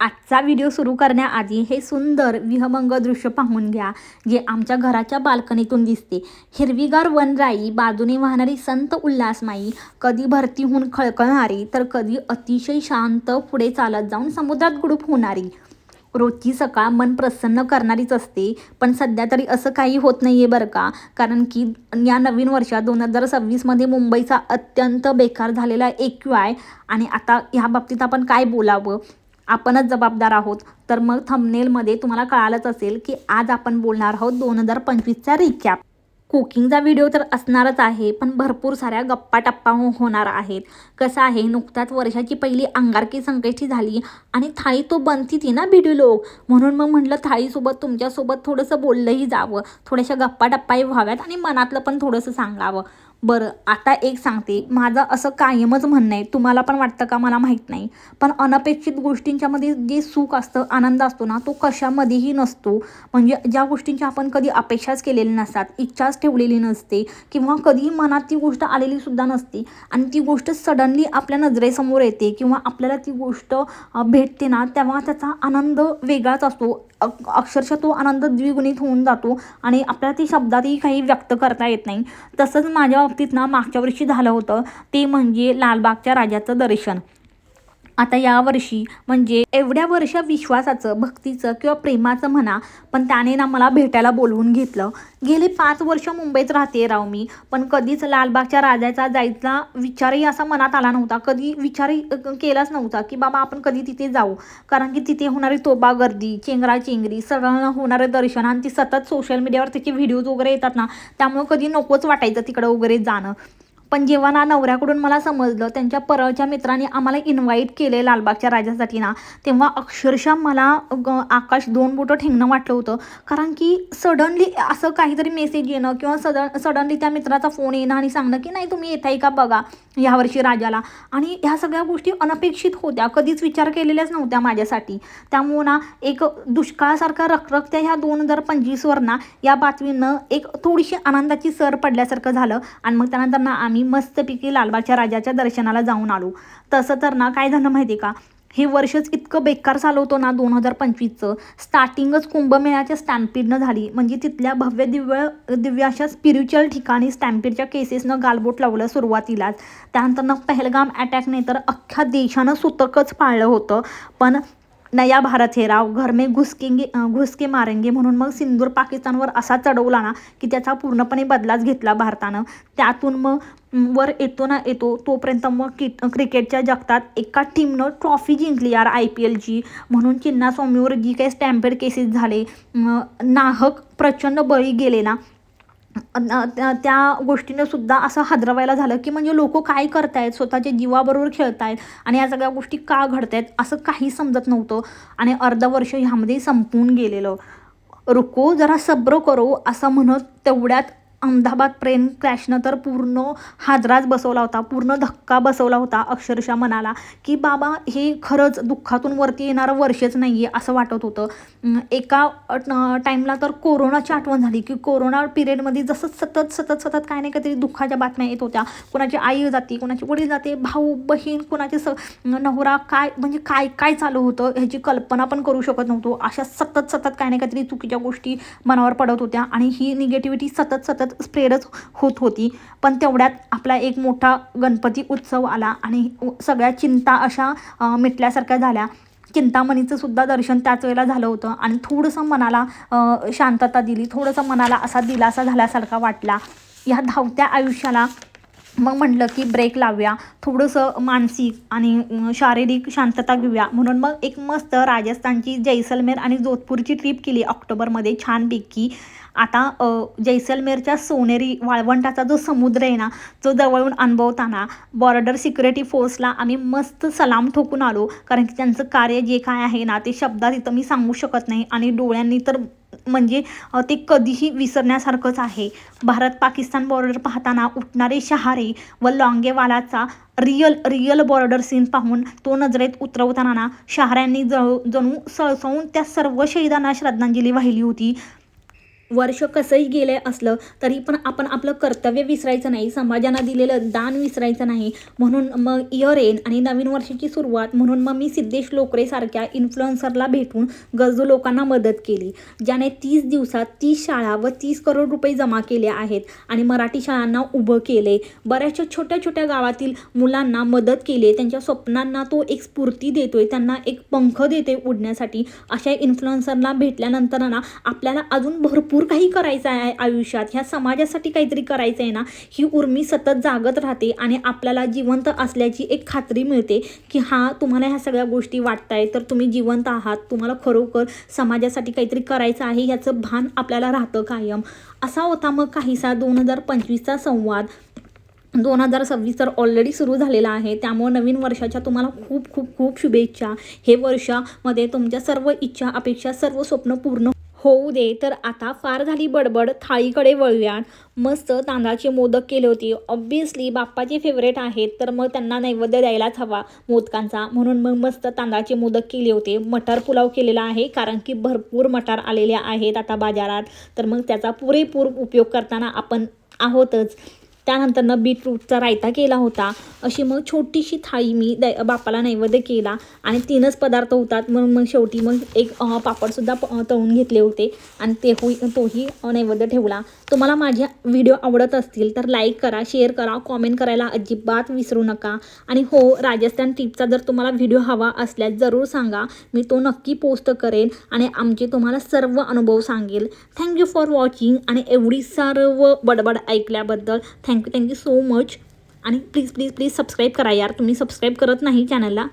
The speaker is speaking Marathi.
आजचा व्हिडिओ सुरू करण्याआधी हे सुंदर विहमंग दृश्य पाहून घ्या जे आमच्या घराच्या बाल्कनीतून दिसते. हिरवीगार वनराई बाजूने वाहणारी संत उल्हासमाई कधी भरतीहून खळखळणारी तर कधी अतिशय शांत पुढे चालत जाऊन समुद्रात गुडूप होणारी. रोजची सकाळ मन प्रसन्न करणारीच असते पण सध्या तरी असं काही होत नाही आहे बरं का? कारण की या नवीन वर्षात दोन हजार सव्वीसमध्ये मुंबईचा अत्यंत बेकार झालेला एक्यू आहे आणि आता ह्या बाबतीत आपण काय बोलावं? आपणच जबाबदार आहोत. तर मग थंबनेलमध्ये तुम्हाला कळालंच असेल की आज आपण बोलणार आहोत दोन हजार पंचवीसचा रिकॅप कुकिंगचा व्हिडिओ तर असणारच आहे पण भरपूर साऱ्या गप्पा टप्पा हो- होणार आहेत. कसं आहे नुकताच वर्षाची पहिली अंगारकी संकष्टी झाली आणि थाळी तो बनती ती ना भिडी लोक. म्हणून मग म्हटलं थाळीसोबत तुमच्यासोबत थोडंसं बोललंही जावं. थोड्याशा गप्पा टप्पाही व्हाव्यात आणि मनातलं पण थोडंसं सांगावं. बरं आता एक सांगते. माझं असं कायमच म्हणणं आहे. तुम्हाला पण वाटतं का? मला माहीत नाही. पण अनपेक्षित गोष्टींच्यामध्ये जे सुख असतं आनंद असतो ना तो कशामध्येही नसतो. म्हणजे ज्या गोष्टींची आपण कधी अपेक्षाच केलेली नसतात इच्छाच ठेवलेली नसते किंवा कधीही मनात ती गोष्ट आलेली सुद्धा नसते आणि ती गोष्ट सडनली आपल्या नजरेसमोर येते किंवा आपल्याला ती गोष्ट भेटते ना तेव्हा त्याचा आनंद वेगळाच असतो. अक्षरशः तो आनंद द्विगुणित होऊन जातो आणि आपल्याला ती शब्दातही काही व्यक्त करता येत नाही. तसंच माझ्या बाबतीत ना मागच्या वर्षी झालं होतं. ते म्हणजे लालबागच्या राजाचं दर्शन. आता यावर्षी म्हणजे एवढ्या वर्ष विश्वासाचं भक्तीचं किंवा प्रेमाचं म्हणा पण त्याने ना मला भेटायला बोलवून घेतलं. गेली पाच वर्ष मुंबईत राहते राव मी पण कधीच लालबागच्या राजाचा जायचा विचारही असा मनात आला नव्हता. कधी विचारही केलाच नव्हता की बाबा आपण कधी तिथे जाऊ? कारण की तिथे होणारी तोबा गर्दी चेंगरा चेंगरी सगळं होणारं दर्शन आणि ती सतत सोशल मीडियावर त्याचे व्हिडिओज वगैरे येतात ना त्यामुळं कधी नकोच वाटायचं तिकडं वगैरे जाणं. पण जेव्हा ना नवऱ्याकडून मला समजलं त्यांच्या परळच्या मित्रांनी आम्हाला इन्व्हाइट केले लालबागच्या राजासाठी ना तेव्हा अक्षरशः मला ग- आकाश दोन बोटं ठेंगणं वाटलं होतं. कारण की सडनली असं काहीतरी मेसेज येणं किंवा सडन सडनली त्या मित्राचा फोन येणं आणि सांगणं की नाही तुम्ही येताय का बघा यावर्षी राजाला? आणि ह्या सगळ्या गोष्टी अनपेक्षित होत्या. कधीच विचार केलेल्याच नव्हत्या माझ्यासाठी. त्यामुळं ना एक दुष्काळासारखा रखरखत्या ह्या दोन हजार पंचवीसवर ना या बातमीनं एक थोडीशी आनंदाची सर पडल्यासारखं झालं. आणि मग त्यानंतर ना आम्ही मस्तपैकी लालबागच्या राजाच्या दर्शनाला जाऊन आलो. तसं तर ना काय झालं माहिती आहे का? हे वर्षच इतकं बेकार चालू होतं ना दोन हजार पंचवीसचं. स्टार्टिंगच कुंभमेळ्याच्या स्टॅम्पीडनं झाली. म्हणजे तिथल्या भव्य दिव्य दिव्य अशा स्पिरिच्युअल ठिकाणी स्टॅम्पीडच्या केसेसनं गालबोट लावलं सुरुवातीलाच. त्यानंतर पहलगाम अटॅकने तर अख्ख्या देशानं सुतकच पाळलं होतं. पण नया भारत हे राव घर में घुसकेंगे घुसके मारेंगे म्हणून मग सिंदूर पाकिस्तानवर असा चढवला ना की त्याचा पूर्णपणे बदलाच घेतला भारतानं. त्यातून मग वर येतो ना येतो तोपर्यंत मग कि क्रिकेटच्या जगतात एका टीमनं ट्रॉफी जिंकली यार आय पी एलची म्हणून चिन्नास्वामीवर जी काही स्टॅम्पेड केसेस झाले नाहक प्रचंड बळी गेले ना. त्या- त्या गोष्टीनं सुद्धा असं हादरवायला झालं की म्हणजे लोक काय करतायत? स्वतःच्या जीवाबरोबर खेळतायत आणि या सगळ्या गोष्टी का घडतायत असं काही समजत नव्हतं आणि अर्ध वर्ष ह्यामध्ये संपून गेलेलं. रुको जरा सब्र करो असं म्हणत तेवढ्यात अहमदाबाद ट्रेन क्रॅशनं तर पूर्ण हादराच बसवला होता पूर्ण धक्का बसवला होता अक्षरशः मनाला की बाबा हे खरंच दुःखातून वरती येणारं वर्षच नाही आहे असं वाटत होतं. एका टाईमला तर कोरोनाची आठवण झाली की कोरोना पिरियडमध्ये जसं सतत सतत सतत काय नाही काहीतरी दुःखाच्या बातम्या येत होत्या. कोणाची आई जाते कोणाची वडील जाते भाऊ बहीण कोणाचे स नवरा काय म्हणजे काय काय चालू होतं ह्याची कल्पना पण करू शकत नव्हतो. अशा सतत सतत काय नाही काहीतरी चुकीच्या गोष्टी मनावर पडत होत्या आणि ही निगेटिव्हिटी सतत सतत स्प्रेडच होत होती. पण तेवढ्यात आपला एक मोठा गणपती उत्सव आला आणि सगळ्या चिंता अशा मिटल्यासारख्या झाल्या. चिंतामणीचं सुद्धा दर्शन त्याच वेळेला झालं होतं आणि थोडंसं मनाला शांतता दिली थोडंसं मनाला असा दिलासा झाल्यासारखा वाटला. ह्या धावत्या आयुष्याला मग म्हटलं की ब्रेक लावूया थोडंसं मानसिक आणि शारीरिक शांतता घेऊया. म्हणून मग एक मस्त राजस्थानची जैसलमेर आणि जोधपूरची ट्रिप केली ऑक्टोबरमध्ये छानपैकी. आता जैसलमेरच्या सोनेरी वाळवंटाचा जो समुद्र आहे ना जो जवळून अनुभवताना बॉर्डर सिक्युरिटी फोर्सला आम्ही मस्त सलाम ठोकून आलो. कारण की त्यांचं कार्य जे काय आहे ना ते शब्दात इथं मी सांगू शकत नाही. आणि डोळ्यांनी तर म्हणजे ते कधीही विसरण्यासारखंच आहे. भारत पाकिस्तान बॉर्डर पाहताना उठणारे शहारे व लॉंगेवालाचा रिअल रिअल बॉर्डर सीन पाहून तो नजरेत उतरवताना ना शहाऱ्यांनी जळू जणू सळसळून त्या सर्व शहीदांना श्रद्धांजली वाहिली होती. वर्ष कसंही गेलं असलं तरी पण आपण आपलं कर्तव्य विसरायचं नाही समाजानं दिलेलं दान विसरायचं नाही. म्हणून मग इयर एन आणि नवीन वर्षाची सुरुवात म्हणून मग मी सिद्धेश लोकरेसारख्या इन्फ्लुएन्सरला भेटून गरजू लोकांना मदत केली ज्याने तीस दिवसात तीस शाळा व तीस करोड रुपये जमा केले आहेत आणि मराठी शाळांना उभं केले. बऱ्याचशा छोट्या छोट्या गावातील मुलांना मदत केली त्यांच्या स्वप्नांना तो एक स्फूर्ती देतोय त्यांना एक पंख देतोय उडण्यासाठी. अशा इन्फ्लुएन्सरला भेटल्यानंतर ना आपल्याला अजून भरपूर काही करायचं आहे आयुष्यात. ह्या समाजासाठी काहीतरी करायचं आहे ना ही उर्मी सतत जागत राहते आणि आपल्याला जिवंत असल्याची एक खात्री मिळते की हां तुम्हाला ह्या सगळ्या गोष्टी वाटताय तर तुम्ही जिवंत आहात. तुम्हाला खरोखर समाजासाठी काहीतरी करायचं आहे ह्याचं भान आपल्याला राहतं कायम. असा होता मग काहीसा दोन हजार पंचवीसचा संवाद. दोन हजार सव्वीस तर ऑलरेडी सुरू झालेला आहे. त्यामुळे नवीन वर्षाच्या तुम्हाला खूप खूप खूप शुभेच्छा. हे वर्षामध्ये तुमच्या सर्व इच्छा अपेक्षा सर्व स्वप्न पूर्ण होऊ दे तर आता फार झाली बडबड थाळीकडे वळूया मस्त तांदळाचे मोदक केले होते. ऑब्विसली बाप्पाचे फेवरेट आहेत तर मग त्यांना नैवेद्य द्यायलाच हवा मोदकांचा. म्हणून मग मस्त तांदळाचे मोदक केले होते. मटार पुलाव केलेला आहे कारण की भरपूर मटार आलेले आहेत आता बाजारात. तर मग त्याचा पुरेपूर उपयोग करताना आपण आहोतच. त्यानंतरनं बीटरूटचा रायता केला होता. अशी मग छोटीशी थाळी मी दै बापाला नैवेद्य केला आणि तीनच पदार्थ होतात. मग मग शेवटी मग एक पापडसुद्धा प तळून घेतले होते आणि ते होई तोही नैवेद्य ठेवला. तुम्हाला माझे व्हिडिओ आवडत असतील तर लाईक करा शेअर करा कॉमेंट करायला अजिबात विसरू नका. आणि हो राजस्थान टिपचा जर तुम्हाला व्हिडिओ हवा असल्यास जरूर सांगा. मी तो नक्की पोस्ट करेन आणि आमचे तुम्हाला सर्व अनुभव सांगेल. थँक्यू फॉर वॉचिंग आणि एवढी सर्व बडबड ऐकल्याबद्दल thank thank you thank you so much. आणि प्लीज प्लीज प्लीज सबस्क्राईब करा यार. तुम्ही सबस्क्राईब करत नाही चॅनलला